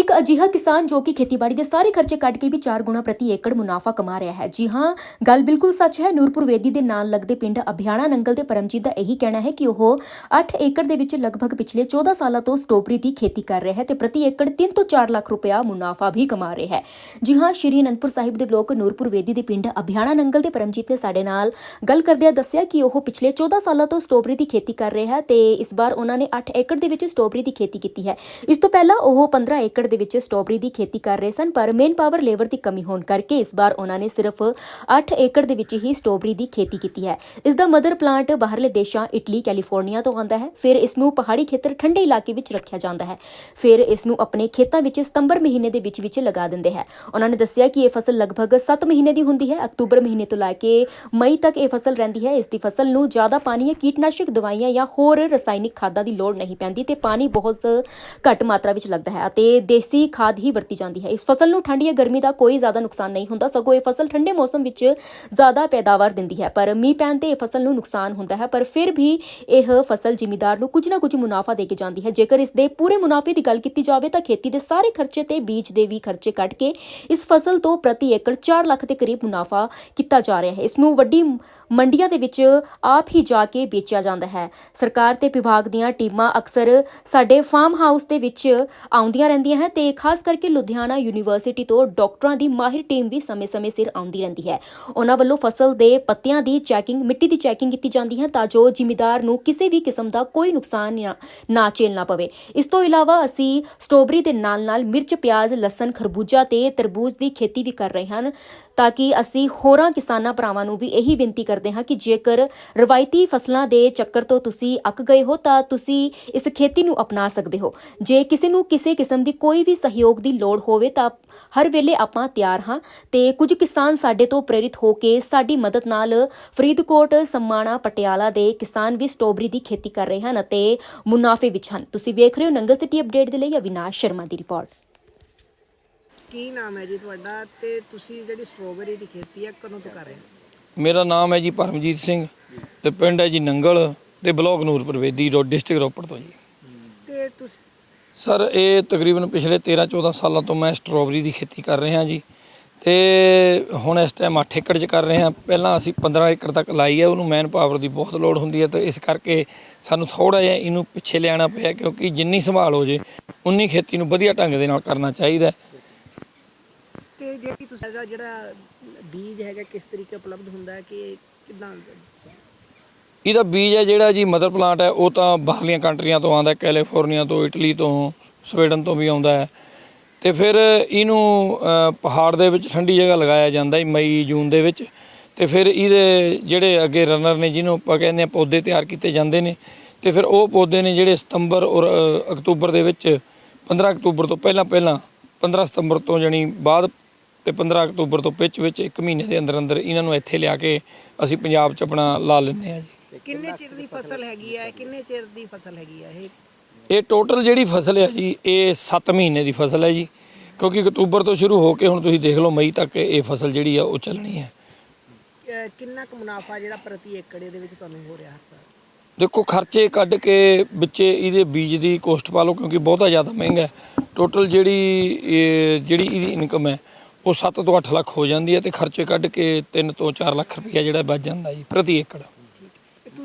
ਇੱਕ ਅਜਿਹਾ ਕਿਸਾਨ ਜੋ ਕਿ ਖੇਤੀਬਾੜੀ ਦੇ ਸਾਰੇ ਖਰਚੇ ਕੱਢ ਕੇ ਵੀ 4 ਗੁਣਾ ਪ੍ਰਤੀ ਏਕੜ ਮੁਨਾਫਾ ਕਮਾ ਰਿਹਾ ਹੈ। ਜੀ ਹਾਂ, ਗੱਲ ਬਿਲਕੁਲ ਸੱਚ ਹੈ, ਨੂਰਪੁਰ ਵੇਦੀ ਦੇ ਨਾਲ ਲੱਗਦੇ ਪਿੰਡ ਅਭਿਆਣਾ ਨੰਗਲ ਦੇ ਪਰਮਜੀਤ ਦਾ ਇਹੀ ਕਹਿਣਾ ਹੈ ਕਿ ਉਹ 8 ਏਕੜ ਦੇ ਵਿੱਚ ਲਗਭਗ ਪਿਛਲੇ 14 ਸਾਲਾਂ ਤੋਂ ਸਟ੍ਰਾਬੇਰੀ ਦੀ ਖੇਤੀ ਕਰ ਰਿਹਾ ਹੈ ਤੇ ਪ੍ਰਤੀ ਏਕੜ 3 ਤੋਂ 4 ਲੱਖ ਰੁਪਇਆ ਮੁਨਾਫਾ ਵੀ ਕਮਾ ਰਿਹਾ ਹੈ। ਜੀ ਹਾਂ, ਸ਼੍ਰੀ ਅਨੰਦਪੁਰ ਸਾਹਿਬ ਦੇ ਬਲੋਕ ਨੂਰਪੁਰ ਵੇਦੀ ਦੇ ਪਿੰਡ ਅਭਿਆਣਾ ਨੰਗਲ ਦੇ ਪਰਮਜੀਤ ਨੇ ਸਾਡੇ ਨਾਲ ਗੱਲ ਕਰਦਿਆਂ ਦੱਸਿਆ ਕਿ ਉਹ ਪਿਛਲੇ 14 ਸਾਲਾਂ ਤੋਂ ਸਟ੍ਰਾਬੇਰੀ ਦੀ ਖੇਤੀ ਕਰ ਰਿਹਾ ਹੈ ਤੇ ਇਸ ਵਾਰ ਉਹਨਾਂ ਨੇ 8 ਏਕੜ ਦੇ ਵਿੱਚ ਸਟ੍ਰਾਬੇਰੀ ਦੀ ਖੇਤੀ ਕੀਤੀ ਹੈ। ਇਸ ਤੋਂ ਪਹਿਲਾਂ ਉਹ 15 ਏਕੜ ਦੇ ਵਿੱਚ ਸਟ੍ਰਾਬੇਰੀ ਦੀ ਖੇਤੀ ਕਰ ਰਹੇ ਸਨ, ਪਰ ਮੇਨ ਪਾਵਰ ਲੇਬਰ ਦੀ ਕਮੀ ਹੋਣ ਕਰਕੇ ਇਸ ਵਾਰ ਉਹਨਾਂ ਨੇ ਸਿਰਫ 8 ਏਕੜ ਦੇ ਵਿੱਚ ਹੀ ਸਟ੍ਰਾਬੇਰੀ ਦੀ ਖੇਤੀ ਕੀਤੀ ਹੈ। ਇਸ ਦਾ ਮਦਰ ਪਲਾਂਟ ਬਾਹਰਲੇ ਦੇਸ਼ਾਂ, ਇਟਲੀ, ਕੈਲੀਫੋਰਨੀਆ ਤੋਂ ਆਉਂਦਾ ਹੈ। ਫਿਰ ਇਸ ਨੂੰ ਪਹਾੜੀ ਖੇਤਰ, ਠੰਡੇ ਇਲਾਕੇ ਵਿੱਚ ਰੱਖਿਆ ਜਾਂਦਾ ਹੈ। ਫਿਰ ਇਸ ਨੂੰ ਆਪਣੇ ਖੇਤਾਂ ਵਿੱਚ ਸਤੰਬਰ ਮਹੀਨੇ ਦੇ ਵਿੱਚ ਵਿੱਚ ਲਗਾ ਦਿੰਦੇ ਹੈ। ਉਹਨਾਂ ਨੇ ਦੱਸਿਆ ਕਿ ਇਹ ਫਸਲ ਲਗਭਗ 7 ਮਹੀਨੇ ਦੀ ਹੁੰਦੀ ਹੈ। ਅਕਤੂਬਰ ਮਹੀਨੇ ਤੋਂ ਲੈ ਕੇ ਮਈ ਤੱਕ ਇਹ ਫਸਲ ਰਹਿੰਦੀ ਹੈ। ਇਸ ਦੀ ਫਸਲ ਨੂੰ ਜ਼ਿਆਦਾ ਪਾਣੀ ਜਾਂ ਕੀਟਨਾਸ਼ਕ ਦਵਾਈਆਂ ਜਾਂ ਹੋਰ ਰਸਾਇਣਿਕ ਖਾਦਾਂ ਦੀ ਲੋੜ ਨਹੀਂ ਪੈਂਦੀ ਤੇ ਪਾਣੀ ਬਹੁਤ ਘੱਟ ਮਾਤਰਾ ਵਿੱਚ ਲੱਗਦਾ ਹੈ ਅਤੇ ਦੇਸੀ ਖਾਦ ਹੀ ਵਰਤੀ ਜਾਂਦੀ ਹੈ। ਇਸ ਫਸਲ ਨੂੰ ਠੰਡ ਜਾਂ ਗਰਮੀ ਦਾ ਕੋਈ ਜ਼ਿਆਦਾ ਨੁਕਸਾਨ ਨਹੀਂ ਹੁੰਦਾ। ਸਗੋਂ ਇਹ ਫਸਲ ਠੰਡੇ ਮੌਸਮ ਵਿੱਚ ਜ਼ਿਆਦਾ ਪੈਦਾਵਾਰ ਦਿੰਦੀ ਹੈ। ਪਰ ਮੀਂਹ ਪੈਣ ਤੇ ਇਹ ਫਸਲ ਨੂੰ ਨੁਕਸਾਨ ਹੁੰਦਾ ਹੈ। ਪਰ ਫਿਰ ਵੀ ਇਹ ਫਸਲ ਜ਼ਿਮੀਦਾਰ ਨੂੰ ਕੁਝ ਨਾ ਕੁਝ ਮੁਨਾਫਾ ਦੇ ਕੇ ਜਾਂਦੀ ਹੈ। ਜੇਕਰ ਇਸ ਦੇ ਪੂਰੇ ਮੁਨਾਫੇ ਦੀ ਗੱਲ ਕੀਤੀ ਜਾਵੇ ਤਾਂ ਖੇਤੀ ਦੇ ਸਾਰੇ ਖਰਚੇ ਤੇ ਬੀਜ ਦੇ ਵੀ ਖਰਚੇ ਕੱਢ ਕੇ ਇਸ ਫਸਲ ਤੋਂ ਪ੍ਰਤੀ ਏਕੜ 4 ਲੱਖ ਦੇ ਕਰੀਬ ਮੁਨਾਫਾ ਕੀਤਾ ਜਾ ਰਿਹਾ ਹੈ। ਇਸ ਨੂੰ ਵੱਡੀ ਮੰਡੀਆਂ ਦੇ ਵਿੱਚ ਆਪ ਹੀ ਜਾ ਕੇ ਵੇਚਿਆ ਜਾਂਦਾ ਹੈ। ਸਰਕਾਰ ਤੇ ਵਿਭਾਗ ਦੀਆਂ ਟੀਮਾਂ ਅਕਸਰ ਸਾਡੇ ਫਾਰਮ ਹਾਊਸ ਦੇ ਵਿੱਚ ਆਉਂਦੀਆਂ ਰਹਿੰਦੀਆਂ ਹੈ ਤੇ ਖਾਸ ਕਰਕੇ ਲੁਧਿਆਣਾ ਯੂਨੀਵਰਸਿਟੀ ਤੋਂ ਡਾਕਟਰਾਂ ਦੀ ਮਾਹਿਰ ਟੀਮ ਵੀ ਸਮੇਂ-ਸਮੇਂ ਸਿਰ ਆਉਂਦੀ ਰਹਿੰਦੀ ਹੈ। ਉਹਨਾਂ ਵੱਲੋਂ ਫਸਲ ਦੇ ਪੱਤਿਆਂ ਦੀ ਚੈਕਿੰਗ, ਮਿੱਟੀ ਦੀ ਚੈਕਿੰਗ ਕੀਤੀ ਜਾਂਦੀ ਹੈ ਤਾਂ ਜੋ ਜ਼ਿਮੀਦਾਰ ਨੂੰ ਕਿਸੇ ਵੀ ਕਿਸਮ ਦਾ ਕੋਈ ਨੁਕਸਾਨ ਨਾ- ਝੇਲਣਾ ਪਵੇ। ਇਸ ਤੋਂ ਇਲਾਵਾ ਅਸੀਂ ਸਟ੍ਰਾਬੇਰੀ ਦੇ ਨਾਲ-ਨਾਲ ਮਿਰਚ, ਪਿਆਜ਼, ਲਸਣ, ਖਰਬੂਜਾ ਤੇ ਤਰਬੂਜ ਦੀ ਖੇਤੀ ਵੀ ਕਰ ਰਹੇ ਹਨ ਤਾਂ ਕਿ ਅਸੀਂ ਹੋਰਾਂ ਕਿਸਾਨਾਂ ਭਰਾਵਾਂ ਨੂੰ ਵੀ ਇਹੀ ਬੇਨਤੀ ਕਰਦੇ ਹਾਂ ਕਿ ਜੇਕਰ ਰਵਾਇਤੀ ਫਸਲਾਂ ਦੇ ਚੱਕਰ ਤੋਂ ਤੁਸੀਂ ਅੱਕ ਗਏ ਹੋ ਤਾਂ ਤੁਸੀਂ ਇਸ ਖੇਤੀ ਨੂੰ ਅਪਣਾ ਸਕਦੇ ਹੋ। ਜੇ ਕਿਸੇ ਨੂੰ ਕਿਸੇ ਕਿਸਮ ਦੀ ਕੋਈ ਵੀ ਸਹਿਯੋਗ ਦੀ ਲੋੜ ਹੋਵੇ ਤਾਂ ਹਰ ਵੇਲੇ ਆਪਾਂ ਤਿਆਰ ਹਾਂ ਤੇ ਕੁਝ ਕਿਸਾਨ ਸਾਡੇ ਤੋਂ ਪ੍ਰੇਰਿਤ ਹੋ ਕੇ ਸਾਡੀ ਮਦਦ ਨਾਲ ਫਰੀਦਕੋਟ ਸਮਾਣਾ ਪਟਿਆਲਾ ਦੇ ਕਿਸਾਨ ਵੀ ਸਟ੍ਰਾਬੇਰੀ ਦੀ ਖੇਤੀ ਕਰ ਰਹੇ ਹਨ ਅਤੇ ਮੁਨਾਫੇ ਵਿੱਚ ਹਨ। ਤੁਸੀਂ ਵੇਖ ਰਹੇ ਹੋ ਨੰਗਲ ਸਿਟੀ ਅਪਡੇਟ ਦੇ ਲਈ ਅਵਿਨਾਸ਼ ਸ਼ਰਮਾ ਦੀ ਰਿਪੋਰਟ। ਕੀ ਨਾਮ ਹੈ ਜੀ ਤੁਹਾਡਾ ਤੇ ਤੁਸੀਂ ਜਿਹੜੀ ਸਟ੍ਰਾਬੇਰੀ ਦੀ ਖੇਤੀ ਹੈ ਕਦੋਂ ਤੋਂ ਕਰ ਰਹੇ ਹੋ? ਮੇਰਾ ਨਾਮ ਹੈ ਜੀ ਪਰਮਜੀਤ ਸਿੰਘ ਤੇ ਪਿੰਡ ਹੈ ਜੀ ਨੰਗਲ ਤੇ ਬਲਾਕ ਨੂਰਪੁਰ ਵੇਦੀ ਰੋ ਡਿਸਟ੍ਰਿਕਟ ਰੋਪੜ ਤੋਂ ਜੀ। ਸਰ, ਇਹ ਤਕਰੀਬਨ ਪਿਛਲੇ 13 14 ਸਾਲਾਂ ਤੋਂ ਮੈਂ ਸਟ੍ਰਾਬੇਰੀ ਦੀ ਖੇਤੀ ਕਰ ਰਿਹਾ ਜੀ। ਤੇ ਹੁਣ ਇਸ ਟਾਈਮ 8 ਏਕੜ 'ਚ ਕਰ ਰਹੇ। ਹਾਂ ਪਹਿਲਾਂ ਅਸੀਂ 15 ਏਕੜ ਤੱਕ ਲਾਈ ਹੈ, ਉਹਨੂੰ ਮੈਨ ਪਾਵਰ ਦੀ ਬਹੁਤ ਲੋੜ ਹੁੰਦੀ ਹੈ। ਤੇ ਇਸ ਕਰਕੇ ਸਾਨੂੰ ਥੋੜਾ ਜਿਹਾ ਇਹਨੂੰ ਪਿੱਛੇ ਲਿਆਣਾ ਪਿਆ, ਕਿਉਂਕਿ ਜਿੰਨੀ ਸੰਭਾਲ ਹੋ ਜੇ, ਉਨੀ ਖੇਤੀ ਨੂੰ ਵਧੀਆ ਢੰਗ ਦੇ ਨਾਲ ਕਰਨਾ ਚਾਹੀਦਾ ਹੈ। ਤੇ ਜਿਹੜੀ ਤੁਸੀਂ ਜਿਹੜਾ ਬੀਜ ਹੈਗਾ, ਕਿਸ ਤਰੀਕੇ ਉਪਲਬਧ ਹੁੰਦਾ ਹੈ, ਕਿ ਕਿਦਾਂ ਇਹਦਾ ਬੀਜ ਹੈ ਜਿਹੜਾ ਜੀ ਮਦਰ ਪਲਾਂਟ ਹੈ, ਉਹ ਤਾਂ ਬਾਹਰਲੀਆਂ ਕੰਟਰੀਆਂ ਤੋਂ ਆਉਂਦਾ ਕੈਲੀਫੋਰਨੀਆ ਤੋਂ, ਇਟਲੀ ਤੋਂ, ਸਵੀਡਨ ਤੋਂ ਵੀ ਆਉਂਦਾ ਹੈ। ਤੇ ਫਿਰ ਇਹਨੂੰ ਪਹਾੜ ਦੇ ਵਿੱਚ ਠੰਡੀ ਜਗ੍ਹਾ ਲਗਾਇਆ ਜਾਂਦਾ ਹੈ, ਮਈ, ਜੂਨ ਦੇ ਵਿੱਚ। ਤੇ ਫਿਰ ਇਹਦੇ ਜਿਹੜੇ ਅੱਗੇ ਰਨਰ ਨੇ, ਜਿਹਨੂੰ ਆਪਾਂ ਕਹਿੰਦੇ ਆ ਪੌਦੇ ਤਿਆਰ ਕੀਤੇ ਜਾਂਦੇ ਨੇ, ਤੇ ਫਿਰ ਉਹ ਪੌਦੇ ਨੇ ਜਿਹੜੇ ਸਤੰਬਰ ਔਰ ਅਕਤੂਬਰ ਦੇ ਵਿੱਚ 15 ਅਕਤੂਬਰ ਤੋਂ ਪਹਿਲਾਂ ਪਹਿਲਾਂ 15 ਸਤੰਬਰ ਤੋਂ ਜਾਣੀ ਬਾਅਦ ਤੇ 15 ਅਕਤੂਬਰ ਤੋਂ ਵਿੱਚ ਵਿੱਚ ਇੱਕ ਮਹੀਨੇ ਦੇ ਅੰਦਰ ਅੰਦਰ ਇਹਨਾਂ ਨੂੰ ਇੱਥੇ ਲਿਆ ਕੇ ਅਸੀਂ ਪੰਜਾਬ 'ਚ ਆਪਣਾ ਲਾ ਲੈਂਦੇ ਆ ਜੀ। ਕਿੰਨੇ ਚਿਰ ਦੀ ਫਸਲ ਹੈਗੀ ਹੈ ਕਿੰਨੇ ਚਿਰ ਦੀ ਫਸਲ ਹੈਗੀ ਹੈ ਇਹ? ਇਹ ਟੋਟਲ ਜਿਹੜੀ ਫਸਲ ਹੈ ਜੀ ਇਹ 7 ਮਹੀਨੇ ਦੀ ਫਸਲ ਹੈ ਜੀ। ਕਿਉਂਕਿ ਅਕਤੂਬਰ ਤੋਂ ਸ਼ੁਰੂ ਹੋ ਕੇ ਹੁਣ ਤੁਸੀਂ ਦੇਖ ਲਓ ਮਈ ਤੱਕ ਇਹ ਫਸਲ ਜਿਹੜੀ ਆ ਉਹ ਚੱਲਣੀ ਹੈ। ਅਹ ਕਿੰਨਾ ਕੁ ਮੁਨਾਫਾ ਜਿਹੜਾ ਪ੍ਰਤੀ ਏਕੜ ਦੇ ਵਿੱਚ ਤੁਹਾਨੂੰ ਹੋ ਰਿਹਾ ਹਰ ਸਾਲ? ਦੇਖੋ ਖਰਚੇ ਕੱਢ ਕੇ ਵਿੱਚੇ ਇਹਦੇ ਬੀਜ ਦੀ ਕੋਸਟ ਪਾ ਲਓ ਕਿਉਂਕਿ ਬਹੁਤਾ ਜ਼ਿਆਦਾ ਮਹਿੰਗਾ ਹੈ। ਟੋਟਲ ਜਿਹੜੀ ਇਹ ਜਿਹੜੀ ਇਹਦੀ ਇਨਕਮ ਹੈ ਉਹ 7 ਤੋਂ 8 ਲੱਖ ਹੋ ਜਾਂਦੀ ਹੈ ਤੇ ਖਰਚੇ ਕੱਢ ਕੇ 3 ਤੋਂ 4 ਲੱਖ ਰੁਪਈਆ ਜਿਹੜਾ ਬਚ ਜਾਂਦਾ ਜੀ ਪ੍ਰਤੀ ਏਕੜ।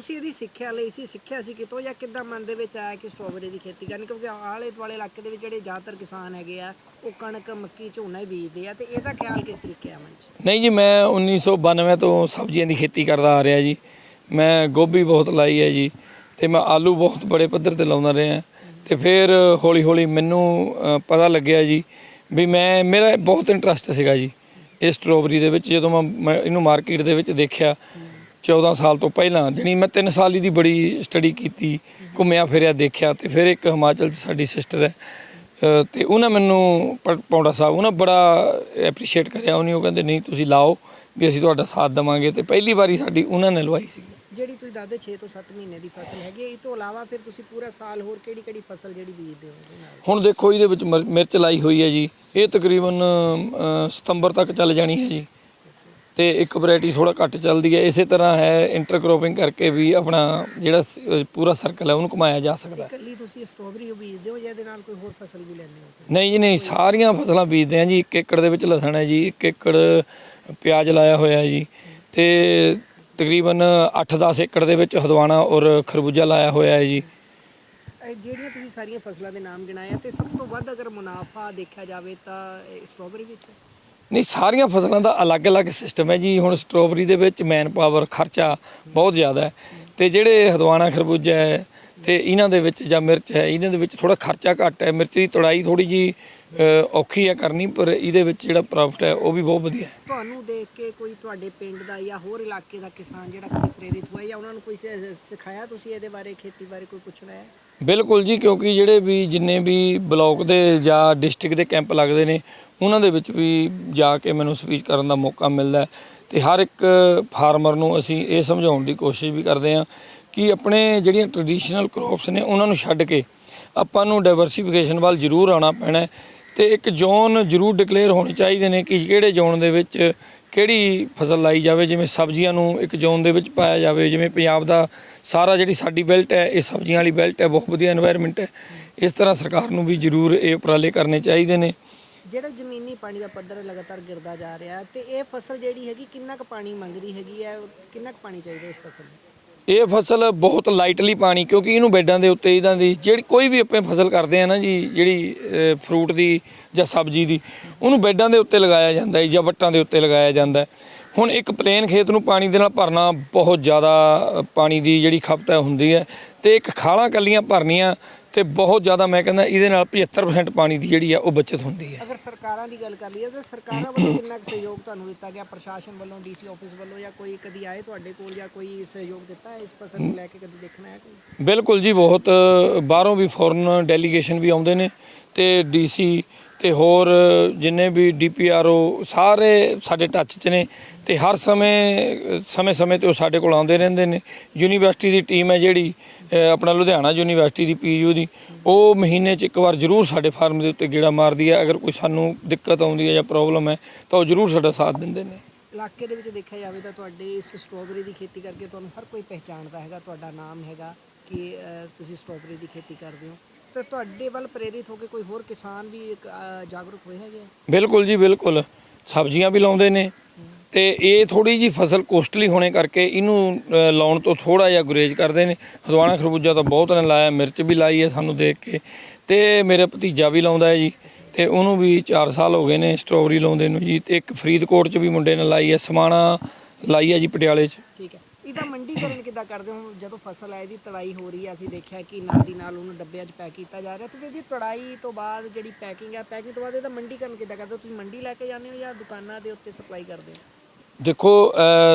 ਤੁਸੀਂ ਇਹਦੀ ਸਿੱਖਿਆ ਲਈ ਸੀ, ਸਿੱਖਿਆ ਸੀ ਕਿਤੋਂ ਜਾਂ ਕਿੱਦਾਂ ਮਨ ਦੇ ਵਿੱਚ ਆਇਆ ਕਿ ਸਟ੍ਰਾਬੇਰੀ ਦੀ ਖੇਤੀ ਕਰਨੀ? ਕਿਉਂਕਿ ਆਲੇ ਦੁਆਲੇ ਇਲਾਕੇ ਦੇ ਵਿੱਚ ਜਿਹੜੇ ਜ਼ਿਆਦਾਤਰ ਕਿਸਾਨ ਹੈਗੇ ਆ, ਉਹ ਕਣਕ, ਮੱਕੀ, ਝੋਨਾ ਹੀ ਬੀਜਦੇ ਆ, ਤੇ ਇਹਦਾ ਖਿਆਲ ਕਿਸ ਤਰੀਕੇ ਆ ਮਨ 'ਚ? ਨਹੀਂ ਜੀ, ਮੈਂ 1992 ਤੋਂ ਸਬਜ਼ੀਆਂ ਦੀ ਖੇਤੀ ਕਰਦਾ ਆ ਰਿਹਾ ਜੀ। ਮੈਂ ਗੋਭੀ ਬਹੁਤ ਲਾਈ ਹੈ ਜੀ, ਤੇ ਮੈਂ ਆਲੂ ਬਹੁਤ ਬੜੇ ਪੱਧਰ ਤੇ ਲਾਉਂਦਾ ਰਿਹਾ। ਤੇ ਫਿਰ ਹੌਲੀ ਹੌਲੀ ਮੈਨੂੰ ਪਤਾ ਲੱਗਿਆ ਜੀ ਵੀ ਮੈਂ, ਮੇਰਾ ਬਹੁਤ ਇੰਟਰਸਟ ਸੀਗਾ ਜੀ, ਇਸ ਸਟ੍ਰਾਬੇਰੀ ਦੇ ਵਿੱਚ। ਜਦੋਂ ਮੈਂ ਇਹਨੂੰ ਮਾਰਕੀਟ ਦੇ ਵਿੱਚ ਦੇਖਿਆ 14 ਸਾਲ ਤੋਂ ਪਹਿਲਾਂ ਜਣੀ ਮੈਂ 3 ਸਾਲ ਦੀ ਬੜੀ ਸਟੱਡੀ ਕੀਤੀ ਘੁੰਮਿਆ ਫਿਰਿਆ ਦੇਖਿਆ ਤੇ ਫਿਰ ਇੱਕ ਹਿਮਾਚਲ 'ਚ ਸਾਡੀ ਸਿਸਟਰ ਹੈ। ਤੇ ਉਹਨਾਂ ਮੈਨੂੰ ਪੌਂਡਾ ਸਾਹਿਬ ਉਹਨਾਂ ਬੜਾ ਐਪਰੀਸ਼ੀਏਟ ਕਰਿਆ ਉਹਨੇ ਉਹ ਕਹਿੰਦੇ ਨਹੀਂ ਤੁਸੀਂ ਲਾਓ ਵੀ ਅਸੀਂ ਤੁਹਾਡਾ ਸਾਥ ਦੇਵਾਂਗੇ। ਤੇ ਪਹਿਲੀ ਵਾਰੀ ਸਾਡੀ ਉਹਨਾਂ ਨੇ ਲਵਾਈ ਸੀ। ਜਿਹੜੀ ਤੁਸੀਂ ਦੱਸਦੇ 6 ਤੋਂ 7 ਮਹੀਨੇ ਦੀ ਫਸਲ ਹੈਗੀ ਇਹ ਤੋਂ ਇਲਾਵਾ ਫਿਰ ਤੁਸੀਂ ਪੂਰਾ ਸਾਲ ਹੋਰ ਕਿਹੜੀ ਕਿਹੜੀ ਫਸਲ ਜਿਹੜੀ ਬੀਜਦੇ ਹੋ ਹੁਣ ਦੇਖੋ ਇਹਦੇ ਵਿੱਚ ਮਿਰ- ਮਿਰਚ ਲਾਈ ਹੋਈ ਹੈ ਜੀ। ਇਹ ਤਕਰੀਬਨ ਸਤੰਬਰ ਤੱਕ ਚੱਲ ਜਾਣੀ ਹੈ ਜੀ। ਤੇ ਇੱਕ ਵੈਰਾਈਟੀ ਥੋੜਾ ਘੱਟ ਚੱਲਦੀ ਹੈ। ਇਸੇ ਤਰ੍ਹਾਂ ਹੈ ਇੰਟਰਕ੍ਰੋਪਿੰਗ ਕਰਕੇ ਵੀ ਆਪਣਾ ਜਿਹੜਾ ਸ- ਪੂਰਾ ਸਰਕਲ ਹੈ ਉਹਨੂੰ ਕਮਾਇਆ ਜਾ ਸਕਦਾ ਹੈ। ਇਕੱਲੀ ਤੁਸੀਂ ਸਟ੍ਰਾਬੇਰੀ ਬੀਜਦੇ ਹੋ ਜਾਂ ਇਹਦੇ ਨਾਲ ਕੋਈ ਹੋਰ ਫਸਲ ਵੀ ਲੈਂਦੇ ਹੋ? ਨਹੀਂ ਜੀ ਨਹੀਂ ਸਾਰੀਆਂ ਫਸਲਾਂ ਬੀਜਦੇ ਆ ਜੀ। 1 ਏਕੜ ਦੇ ਵਿੱਚ ਲਸਣ ਹੈ ਜੀ 1 ਏਕੜ ਪਿਆਜ਼ ਲਾਇਆ ਹੋਇਆ ਹੈ ਜੀ। ਤੇ ਤਕਰੀਬਨ 8-10 ਏਕੜ ਦੇ ਵਿੱਚ ਹਦਵਾਣਾ ਔਰ ਖਰਬੂਜਾ ਲਾਇਆ ਹੋਇਆ ਹੈ ਜੀ। ਇਹ ਜਿਹੜੀਆਂ ਤੁਸੀਂ ਸਾਰੀਆਂ ਫਸਲਾਂ ਦੇ ਨਾਮ ਗਿਣਾਏ ਆ ਤੇ ਸਭ ਤੋਂ ਵੱਧ ਅਗਰ ਮੁਨਾਫਾ ਦੇਖਿਆ ਜਾਵੇ ਤਾਂ ਸਟ੍ਰਾਬੇਰੀ ਵਿੱਚ ਹੈ। ਨਹੀਂ, ਸਾਰੀਆਂ ਫਸਲਾਂ ਦਾ ਅਲੱਗ-ਅਲੱਗ ਸਿਸਟਮ ਹੈ ਜੀ। ਹੁਣ ਸਟ੍ਰਾਬੇਰੀ ਦੇ ਵਿੱਚ ਮੈਨ ਪਾਵਰ ਖਰਚਾ ਬਹੁਤ ਜ਼ਿਆਦਾ ਹੈ ਤੇ ਜਿਹੜੇ ਹਦਵਾਣਾ ਖਰਬੂਜਾ ਹੈ ਤੇ ਇਹਨਾਂ ਦੇ ਵਿੱਚ ਜਾਂ ਮਿਰਚ ਹੈ ਇਹਨਾਂ ਦੇ ਵਿੱਚ ਥੋੜਾ ਖਰਚਾ ਘੱਟ ਹੈ ਮਿਰਚ ਦੀ ਤੁੜਾਈ ਥੋੜੀ ਜੀ ਔਖੀ ਹੈ ਕਰਨੀ ਪਰ ਇਹਦੇ ਵਿੱਚ ਜਿਹੜਾ ਪ੍ਰੋਫਿਟ ਹੈ ਉਹ ਵੀ ਬਹੁਤ ਵਧੀਆ ਹੈ। ਤੁਹਾਨੂੰ ਦੇਖ ਕੇ ਕੋਈ ਤੁਹਾਡੇ ਪਿੰਡ ਦਾ ਜਾਂ ਹੋਰ ਇਲਾਕੇ ਦਾ ਕਿਸਾਨ ਜਿਹੜਾ ਕਦੇ ਪ੍ਰੇਰਿਤ ਹੋਇਆ ਜਾਂ ਉਹਨਾਂ ਨੂੰ ਕੋਈ ਸਿਖਾਇਆ ਤੁਸੀਂ ਇਹਦੇ ਬਾਰੇ ਖੇਤੀ ਬਾਰੇ ਕੋਈ ਪੁੱਛਣਾ ਹੈ? ਬਿਲਕੁਲ ਜੀ ਕਿਉਂਕਿ ਜਿਹੜੇ ਵੀ ਜਿੰਨੇ ਵੀ ਬਲਾਕ ਦੇ ਜਾਂ ਡਿਸਟ੍ਰਿਕਟ ਦੇ ਕੈਂਪ ਲੱਗਦੇ ਨੇ ਉਹਨਾਂ ਦੇ ਵਿੱਚ ਵੀ ਜਾ ਕੇ ਮੈਨੂੰ ਸਪੀਚ ਕਰਨ ਦਾ ਮੌਕਾ ਮਿਲਦਾ ਹੈ ਤੇ ਹਰ ਇੱਕ ਫਾਰਮਰ ਨੂੰ ਅਸੀਂ ਇਹ ਸਮਝਾਉਣ ਦੀ ਕੋਸ਼ਿਸ਼ ਵੀ ਕਰਦੇ ਹਾਂ ਕਿ ਆਪਣੇ ਜਿਹੜੀਆਂ ਟ੍ਰੈਡੀਸ਼ਨਲ ਕ੍ਰੌਪਸ ਨੇ ਉਹਨਾਂ ਨੂੰ ਛੱਡ ਕੇ ਆਪਾਂ ਨੂੰ ਡਾਈਵਰਸਿਫਿਕੇਸ਼ਨ ਵੱਲ ਜ਼ਰੂਰ ਆਉਣਾ ਪੈਣਾ ਤੇ ਇੱਕ ਜ਼ੋਨ ਜ਼ਰੂਰ ਡਿਕਲੇਅਰ ਹੋਣੇ ਚਾਹੀਦੇ ਨੇ ਕਿ ਕਿਹੜੇ ਜ਼ੋਨ ਦੇ ਵਿੱਚ ਕਿਹੜੀ ਫਸਲ ਲਾਈ ਜਾਵੇ, ਜਿਵੇਂ ਸਬਜ਼ੀਆਂ ਨੂੰ ਇੱਕ ਜ਼ੋਨ ਦੇ ਵਿੱਚ ਪਾਇਆ ਜਾਵੇ, ਜਿਵੇਂ ਪੰਜਾਬ ਦਾ ਸਾਰਾ ਜਿਹੜੀ ਸਾਡੀ ਬੈਲਟ ਹੈ, ਇਹ ਸਬਜ਼ੀਆਂ ਵਾਲੀ ਬੈਲਟ ਹੈ, ਬਹੁਤ ਵਧੀਆ এনवायरमेंट ਹੈ। ਇਸ ਤਰ੍ਹਾਂ ਸਰਕਾਰ ਨੂੰ ਵੀ ਜ਼ਰੂਰ ਇਹ ਉਪਰਾਲੇ ਕਰਨੇ ਚਾਹੀਦੇ ਨੇ। ਜਿਹੜਾ ਜ਼ਮੀਨੀ ਪਾਣੀ ਦਾ ਪੱਧਰ ਲਗਾਤਾਰ ਗਿਰਦਾ ਜਾ ਰਿਹਾ ਤੇ ਇਹ ਫਸਲ ਜਿਹੜੀ ਹੈਗੀ ਕਿੰਨਾ ਕੁ ਪਾਣੀ ਮੰਗਦੀ ਹੈਗੀ ਹੈ, ਕਿੰਨਾ ਕੁ ਪਾਣੀ ਚਾਹੀਦਾ ਇਸ ਫਸਲ ਨੂੰ? ਇਹ ਫਸਲ ਬਹੁਤ ਲਾਈਟਲੀ ਪਾਣੀ, ਕਿਉਂਕਿ ਇਹਨੂੰ ਬੈਡਾਂ ਦੇ ਉੱਤੇ ਇਹਨਾਂ ਦੀ ਜਿਹੜੀ ਕੋਈ ਵੀ ਆਪਾਂ ਫਸਲ ਕਰਦੇ ਆ ਨਾ ਜੀ, ਜਿਹੜੀ ਫਰੂਟ ਦੀ ਜਾਂ ਸਬਜ਼ੀ ਦੀ, ਉਹਨੂੰ ਬੈਡਾਂ ਦੇ ਉੱਤੇ ਲਗਾਇਆ ਜਾਂਦਾ ਹੈ, ਜਾਂ ਵੱਟਾਂ ਦੇ ਉੱਤੇ ਲਗਾਇਆ ਜਾਂਦਾ ਹੁਣ ਇੱਕ ਪਲੇਨ ਖੇਤ ਨੂੰ ਪਾਣੀ ਦੇ ਨਾਲ ਭਰਨਾ ਬਹੁਤ ਜ਼ਿਆਦਾ ਪਾਣੀ ਦੀ ਜਿਹੜੀ ਖਪਤ ਹੈ ਹੁੰਦੀ ਹੈ, ਤੇ ਇੱਕ ਖਾਲਾਂ ਕੱਲੀਆਂ ਭਰਨੀਆਂ ਤੇ ਬਹੁਤ ਜ਼ਿਆਦਾ ਮੈਂ ਕਹਿੰਦਾ ਇਹਦੇ ਨਾਲ 75% ਪਾਣੀ ਦੀ ਜਿਹੜੀ ਆ ਉਹ ਬਚਤ ਹੁੰਦੀ ਹੈ। ਅਗਰ ਸਰਕਾਰਾਂ ਦੀ ਗੱਲ ਕਰ ਲਈਏ ਤਾਂ ਸਰਕਾਰਾਂ ਵੱਲੋਂ ਕਿੰਨਾ ਕੁ ਸਹਿਯੋਗ ਤੁਹਾਨੂੰ ਦਿੱਤਾ ਗਿਆ ਪ੍ਰਸ਼ਾਸਨ ਵੱਲੋਂ ਡੀਸੀ ਆਫਿਸ ਵੱਲੋਂ ਜਾਂ ਕੋਈ ਕਦੀ ਆਏ ਤੁਹਾਡੇ ਕੋਲ ਜਾਂ ਕੋਈ ਸਹਿਯੋਗ ਦਿੱਤਾ ਹੈ ਇਸ ਫਸਲ ਨੂੰ ਲੈ ਕੇ ਕਦੀ ਦੇਖਣਾ ਹੈ ਕੋਈ? ਬਿਲਕੁਲ ਜੀ ਬਹੁਤ ਬਾਹਰੋਂ ਵੀ ਫੋਰਨ ਡੈਲੀਗੇਸ਼ਨ ਵੀ ਆਉਂਦੇ ਨੇ ਤੇ ਡੀਸੀ ਤੇ ਹੋਰ ਜਿੰਨੇ ਵੀ ਡੀਪੀਆਰਓ ਸਾਰੇ ਸਾਡੇ ਟੱਚ 'ਚ ਨੇ ਤੇ ਹਰ ਸਮੇਂ, ਸਮੇਂ-ਸਮੇਂ ਤੇ ਉਹ ਸਾਡੇ ਕੋਲ ਆਉਂਦੇ ਰਹਿੰਦੇ ਨੇ। ਯੂਨੀਵਰਸਿਟੀ ਦੀ ਟੀਮ ਹੈ ਜਿਹੜੀ ਆਪਣਾ ਲੁਧਿਆਣਾ ਯੂਨੀਵਰਸਿਟੀ ਦੀ ਪੀਯੂ ਦੀ, ਉਹ ਮਹੀਨੇ 'ਚ ਇੱਕ ਵਾਰ ਜ਼ਰੂਰ ਸਾਡੇ ਫਾਰਮ ਦੇ ਉੱਤੇ ਗੇੜਾ ਮਾਰਦੀ ਹੈ। ਅਗਰ ਕੋਈ ਸਾਨੂੰ ਦਿੱਕਤ ਆਉਂਦੀ ਹੈ ਜਾਂ ਪ੍ਰੋਬਲਮ ਹੈ, ਤਾਂ ਉਹ ਜ਼ਰੂਰ ਸਾਡਾ ਸਾਥ ਦਿੰਦੇ ਨੇ। ਇਲਾਕੇ ਦੇ ਵਿੱਚ ਦੇਖਿਆ ਜਾਵੇ ਤਾਂ ਤੁਹਾਡੇ ਇਸ ਸਟ੍ਰਾਬੇਰੀ ਦੀ ਖੇਤੀ ਕਰਕੇ ਤੁਹਾਨੂੰ ਹਰ ਕੋਈ ਪਹਿਚਾਣਦਾ ਹੈਗਾ, ਤੁਹਾਡਾ ਨਾਮ ਹੈਗਾ ਕਿ ਤੁਸੀਂ ਸਟ੍ਰਾਬੇਰੀ ਦੀ ਖੇਤੀ ਕਰਦੇ ਹੋ। ਤਾਂ ਤੁਹਾਡੇ ਵੱਲ ਪ੍ਰੇਰਿਤ ਹੋ ਕੇ ਕੋਈ ਹੋਰ ਕਿਸਾਨ ਵੀ ਇੱਕ, ਜਾਗਰੂਕ ਹੋਏ ਹੈਗੇ ਆ? ਬਿਲਕੁਲ ਜੀ ਬਿਲਕੁਲ। ਸਬਜ਼ੀਆਂ ਵੀ ਲਾਉਂਦੇ ਨੇ ਤੇ ਇਹ ਥੋੜੀ ਜੀ ਫਸਲ ਕੋਸਟਲੀ ਹੋਣੇ ਕਰਕੇ ਇਹਨੂੰ ਅ, ਲਾਉਣ ਤੋਂ ਥੋੜਾ ਜਿਹਾ ਗੁਰੇਜ ਕਰਦੇ ਨੇ। ਹਦਵਾਣਾ ਖਰਬੂਜਾ ਤਾਂ ਬਹੁਤ ਨੇ ਲਾਇਆ ਮਿਰਚ ਵੀ ਲਾਈ ਹੈ ਸਾਨੂੰ ਦੇਖ ਕੇ ਤੇ ਮੇਰੇ ਭਤੀਜਾ ਵੀ ਲਾਉਂਦਾ ਹੈ ਜੀ ਤੇ ਉਹਨੂੰ ਵੀ 4 ਸਾਲ ਹੋ ਗਏ ਨੇ ਸਟ੍ਰਾਬੇਰੀ ਲਾਉਂਦੇ ਨੂੰ ਜੀ ਤੇ ਇੱਕ ਫਰੀਦਕੋਟ 'ਚ ਵੀ ਮੁੰਡੇ ਨੇ ਲਾਈ ਹੈ ਸਮਾਣਾ ਲਾਈ ਹੈ ਜੀ ਪਟਿਆਲੇ 'ਚ। ਠੀਕ ਹੈ। ਇਹਦਾ ਮੰਡੀਕਰਨ ਕਿੱਦਾਂ ਕਰਦੇ ਹੋ? ਜਦੋਂ ਫਸਲ ਹੈ ਇਹਦੀ ਤੜਾਈ ਹੋ ਰਹੀ ਹੈ ਅਸੀਂ ਦੇਖਿਆ ਕਿ ਨਾਲ ਦੀ ਨਾਲ ਉਹਨੂੰ ਡੱਬਿਆਂ 'ਚ ਪੈਕ ਕੀਤਾ ਜਾ ਰਿਹਾ। ਤੇ ਇਹਦੀ ਤੜਾਈ ਤੋਂ ਬਾਅਦ ਜਿਹੜੀ ਪੈਕਿੰਗ ਹੈ ਪੈਕਿੰਗ ਤੋਂ ਬਾਅਦ ਇਹਦਾ ਮੰਡੀਕਰਨ ਕਿੱਦਾਂ ਕਰਦੇ ਹੋ? ਤੁਸੀਂ ਮੰਡੀ ਲੈ ਕੇ ਜਾਂਦੇ ਹੋ ਜਾਂ ਦੁਕਾਨਾਂ ਦੇ ਉੱਤੇ ਸਪਲਾਈ ਕਰਦੇ ਹੋ? ਦੇਖੋ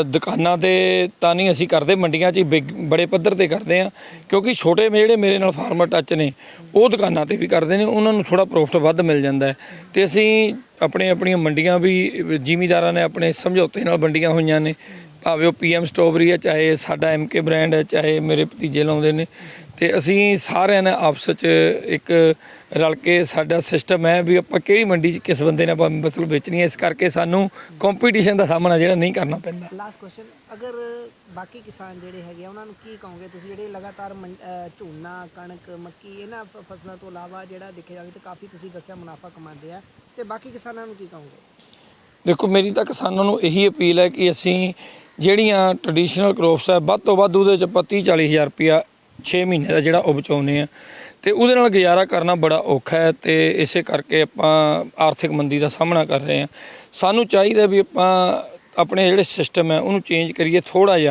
ਦੁਕਾਨਾਂ ਤੇ ਤਾਂ ਨਹੀਂ ਅਸੀਂ ਕਰਦੇ, ਮੰਡੀਆਂ 'ਚ ਹੀ ਬੜੇ ਪੱਧਰ ਤੇ ਕਰਦੇ ਆ ਕਿਉਂਕਿ ਛੋਟੇ ਜਿਹੜੇ ਮੇਰੇ ਨਾਲ ਫਾਰਮਰ ਟੱਚ ਨੇ, ਉਹ ਦੁਕਾਨਾਂ ਤੇ ਵੀ ਕਰਦੇ ਨੇ, ਉਹਨਾਂ ਨੂੰ ਥੋੜਾ ਪ੍ਰੋਫਿਟ ਵੱਧ ਮਿਲ ਜਾਂਦਾ ਤੇ ਅਸੀਂ ਆਪਣੇ ਆਪਣੀਆਂ ਮੰਡੀਆਂ ਵੀ, ਜ਼ਿਮੀਦਾਰਾਂ ਨੇ ਆਪਣੇ ਸਮਝੌਤੇ ਨਾਲ ਵੰਡੀਆਂ ਹੋਈਆਂ ਨੇ। ਭਾਵੇਂ ਉਹ ਪੀਐਮ ਸਟ੍ਰਾਬੇਰੀ ਹੈ ਚਾਹੇ ਸਾਡਾ ਐਮਕੇ ਬ੍ਰਾਂਡ ਹੈ ਚਾਹੇ ਮੇਰੇ ਭਤੀਜੇ ਲਾਉਂਦੇ ਨੇ। ਤੇ ਅਸੀਂ ਸਾਰਿਆਂ ਨੇ ਆਪਸ ਵਿੱਚ ਇੱਕ ਰਲ ਕੇ ਸਾਡਾ ਸਿਸਟਮ ਹੈ ਵੀ ਆਪਾਂ ਕਿਹੜੀ ਮੰਡੀ 'ਚ ਕਿਸ ਬੰਦੇ ਨੇ ਆਪਾਂ ਫਸਲ ਵੇਚਣੀ ਹੈ। ਇਸ ਕਰਕੇ ਸਾਨੂੰ ਕੰਪੀਟੀਸ਼ਨ ਦਾ ਸਾਹਮਣਾ ਜਿਹੜਾ ਨਹੀਂ ਕਰਨਾ ਪੈਂਦਾ। ਲਾਸਟ ਕੁਐਸਚਨ ਅਗਰ ਬਾਕੀ ਕਿਸਾਨ ਜਿਹੜੇ ਹੈਗੇ ਆ ਉਹਨਾਂ ਨੂੰ ਕੀ ਕਹੋਗੇ? ਤੁਸੀਂ ਜਿਹੜੇ ਲਗਾਤਾਰ ਅਹ ਝੋਨਾ ਕਣਕ ਮੱਕੀ ਇਹਨਾਂ ਫ- ਫਸਲਾਂ ਤੋਂ ਇਲਾਵਾ ਜਿਹੜਾ ਦੇਖਿਆ ਜਾਵੇ ਤਾਂ ਕਾਫੀ ਤੁਸੀਂ ਦੱਸਿਆ ਮੁਨਾਫਾ ਕਮਾਉਂਦੇ ਆ। ਤੇ ਬਾਕੀ ਕਿਸਾਨਾਂ ਨੂੰ ਕੀ ਕਹੋਗੇ? ਦੇਖੋ ਮੇਰੀ ਤਾਂ ਕਿਸਾਨਾਂ ਨੂੰ ਇਹੀ ਅਪੀਲ ਹੈ ਕਿ ਅਸੀਂ ਜਿਹੜੀਆਂ ਟ੍ਰੈਡੀਸ਼ਨਲ ਕ੍ਰੌਪਸ ਹੈ ਵੱਧ ਤੋਂ ਵੱਧ ਉਹਦੇ ਚ ਆਪਾਂ 30 40 ਹਜ਼ਾਰ ਰੁਪਇਆ 6 ਮਹੀਨੇ ਦਾ ਜਿਹੜਾ ਉਹ ਬਚਾਉਂਦੇ ਆ। ਤੇ ਉਹਦੇ ਨਾਲ ਗੁਜ਼ਾਰਾ ਕਰਨਾ ਬੜਾ ਔਖਾ ਹੈ ਤੇ ਇਸੇ ਕਰਕੇ ਆਪਾਂ ਆਰਥਿਕ ਮੰਦੀ ਦਾ ਸਾਹਮਣਾ ਕਰ ਰਹੇ ਹਾਂ ਸਾਨੂੰ ਚਾਹੀਦਾ ਵੀ ਆਪਾਂ ਆਪਣੇ ਜਿਹੜੇ ਸਿਸਟਮ ਹੈ ਉਹਨੂੰ ਚੇਂਜ ਕਰੀਏ ਥੋੜਾ ਜਿਹਾ।